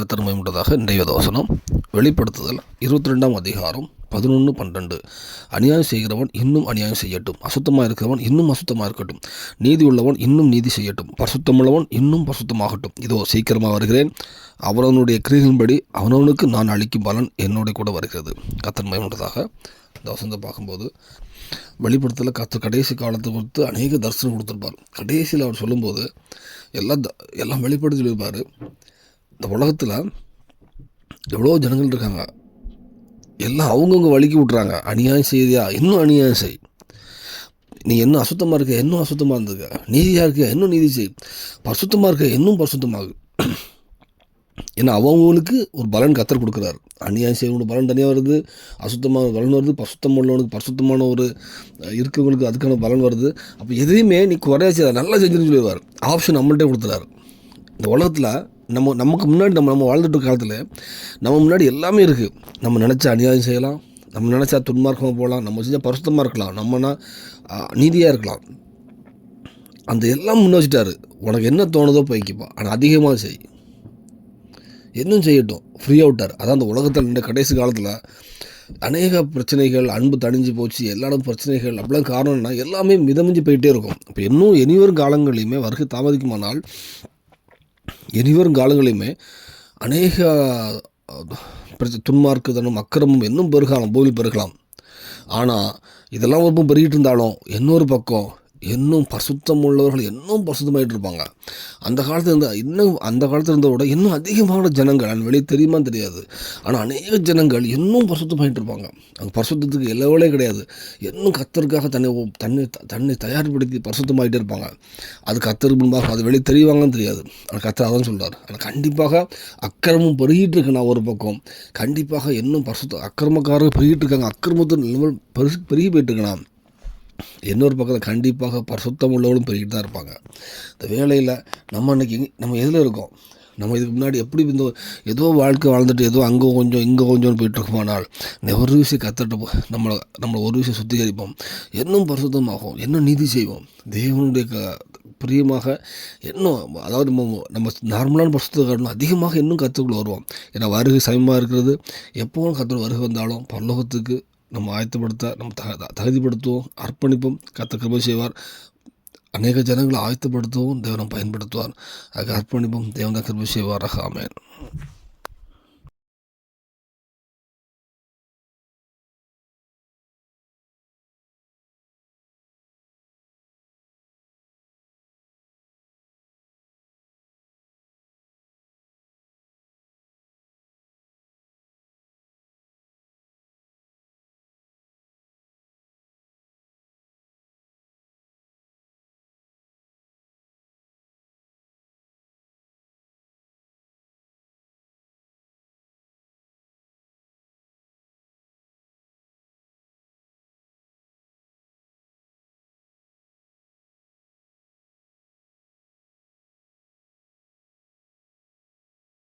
கத்தர் மேம்பட்டதாக இன்றைய தோசனம் வெளிப்படுத்துதல் இருபத்தி ரெண்டாம் அதிகாரம் பதினொன்று பன்னெண்டு அநியாயம் செய்கிறவன் இன்னும் அநியாயம் செய்யட்டும். அசுத்தமாக இருக்கிறவன் இன்னும் அசுத்தமாக இருக்கட்டும். நீதி உள்ளவன் இன்னும் நீதி செய்யட்டும். பரிசுத்தமுள்ளவன் இன்னும் பரிசுத்தமாகட்டும். இதோ சீக்கிரமாக வருகிறேன். அவனவனுடைய கிரிகளின்படி அவனவனுக்கு நான் அளிக்கும் பலன் என்னோட கூட வருகிறது. கத்தர் மேம்பட்டதாக தோசனத்தை பார்க்கும்போது வெளிப்படுத்தல கத்து கடைசி காலத்தை பொறுத்து அநேக தரிசனம் கொடுத்துருப்பார். கடைசியில் அவர் சொல்லும்போது எல்லாம் த- எல்லாம் வெளிப்படுத்தி இருப்பார் இந்த உலகத்தில் எவ்வளோ ஜனங்கள் இருக்காங்க. எல்லாம் அவங்கவுங்க வழுக்கி விட்றாங்க அநியாயம் செய்தியா? இன்னும் அநியாயம் செய். நீ என்ன அசுத்தமாக இருக்க? இன்னும் அசுத்தமாக இருந்துக்க. நீதியாக இருக்க? இன்னும் நீதி செய். பரிசுத்தமாக இருக்க? இன்னும் பரிசுத்தமாகு ஏன்னா அவங்களுக்கு ஒரு பலன் கத்தர் கொடுக்குறாரு. அநியாயம் செய்யவனுக்கு பலன் தனியாக வருது. அசுத்தமான பலன் வருது. பசுத்தம் உள்ளவனுக்கு பரிசுத்தமான ஒரு இருக்கிறவங்களுக்கு அதுக்கான பலன் வருது. அப்போ எதையுமே நீ குறையா செய்ய நல்லா செஞ்சுன்னு சொல்லிடுவார். ஆப்ஷன் நம்மள்கிட்ட கொடுத்துறாரு. இந்த உலகத்தில் நம்ம நமக்கு முன்னாடி நம்ம நம்ம வாழ்ந்துட்டு காலத்தில் நம்ம முன்னாடி எல்லாமே இருக்குது நம்ம நினச்சா அநியாயம் செய்யலாம். நம்ம நினச்சா துன்மார்க்கமாக போகலாம். நம்ம செஞ்சால் பரிசுத்தமாக இருக்கலாம். நம்மனா நீதியாக இருக்கலாம். அந்த எல்லாம் முன்ன வச்சுட்டாரு. உனக்கு என்ன தோணுதோ போய்க்குப்பா. ஆனால் அதிகமாக செய். இன்னும் செய்யட்டும். ஃப்ரீயாக விட்டார். அதான் அந்த உலகத்தில் நின்ற கடைசி காலத்தில் அநேக பிரச்சனைகள் அன்பு தணிஞ்சு போச்சு. எல்லா பிரச்சனைகள். அப்படிலாம் காரணம்னா எல்லாமே மிதமிஞ்சு போயிட்டே இருக்கும். இப்போ இன்னும் இனிவரும் காலங்களையுமே வருகை தாமதிக்குமானால் இனிவரும் காலங்களையுமே அநேக துன்மார்க்குதனும் அக்கிரமும் இன்னும் பெருகலாம் பூமி பெருகலாம். ஆனால் இதெல்லாம் ஒரு பக்கம் பெருகிட்டு இருந்தாலும் இன்னொரு பக்கம் இன்னும் பசுத்தம் உள்ளவர்கள் இன்னும் பரிசுத்தமாயிட்டு இருப்பாங்க அந்த காலத்தில் இருந்த இன்னும் அந்த காலத்தில் இருந்ததை விட இன்னும் அதிகமான ஜனங்கள் அது வெளியே தெரியுமா தெரியாது. ஆனால் அநேக ஜனங்கள் இன்னும் பரிசுத்தமாயிட்டு இருப்பாங்க அங்கே பரிசுத்தத்துக்கு இலவலே கிடையாது. இன்னும் கத்தருக்காக தன்னை தன்னை தன்னை தயார்படுத்தி பரிசுத்தமாயிட்டே இருப்பாங்க அது கத்தர் முன்பாக அது வெளியே தெரிவாங்கன்னு தெரியாது. ஆனால் கத்தர் அதான் சொல்கிறார் ஆனால் கண்டிப்பாக அக்கிரமம் பெருகிட்டு இருக்கு நான் ஒரு பக்கம். கண்டிப்பாக இன்னும் பரிசுத்த அக்கிரமக்காரர்கள் பெருகிட்டு இருக்காங்க அக்கிரமத்தின் பெருசு பெருகி போயிட்டு இருக்கணும் இன்னொரு பக்கத்தில் கண்டிப்பாக பரிசுத்தம் உள்ளவங்களும் பெருகிட்டு தான் இருப்பாங்க. இந்த வேலையில் நம்ம அன்றைக்கி நம்ம எதில் இருக்கோம்? நம்ம இதுக்கு முன்னாடி எப்படி இந்த ஏதோ வாழ்க்கை வாழ்ந்துட்டு ஏதோ அங்கே கொஞ்சம் இங்கே கொஞ்சம் போயிட்டுருக்குமானால் ஒரு விஷயம் கற்றுட்டு நம்மளை நம்மளை ஒரு விஷயம் சுத்திகரிப்போம். இன்னும் பரிசுத்தமாகும் இன்னும் நீதி செய்வோம்? தேவனுடைய க பிரியமாக இன்னும் அதாவது நம்ம நம்ம நார்மலான பரிசுத்த காரணம் அதிகமாக இன்னும் கற்றுக்குள்ள வருவோம். ஏன்னா வருகை சமயமாக இருக்கிறது. எப்போவும் கத்தர் வருகை வந்தாலும் பரலோகத்துக்கு நம்ம ஆயத்தப்படுத்த நம்ம த த- தகுதிப்படுத்துவோம் அர்ப்பணிப்போம் கத்த கிருபை செய்வார். அநேக ஜனங்களை ஆயத்தப்படுத்தவும் தேவனம் பயன்படுத்துவார். அதுக்கு அர்ப்பணிப்போம் தேவன் தான் கிருபை செய்வாராக.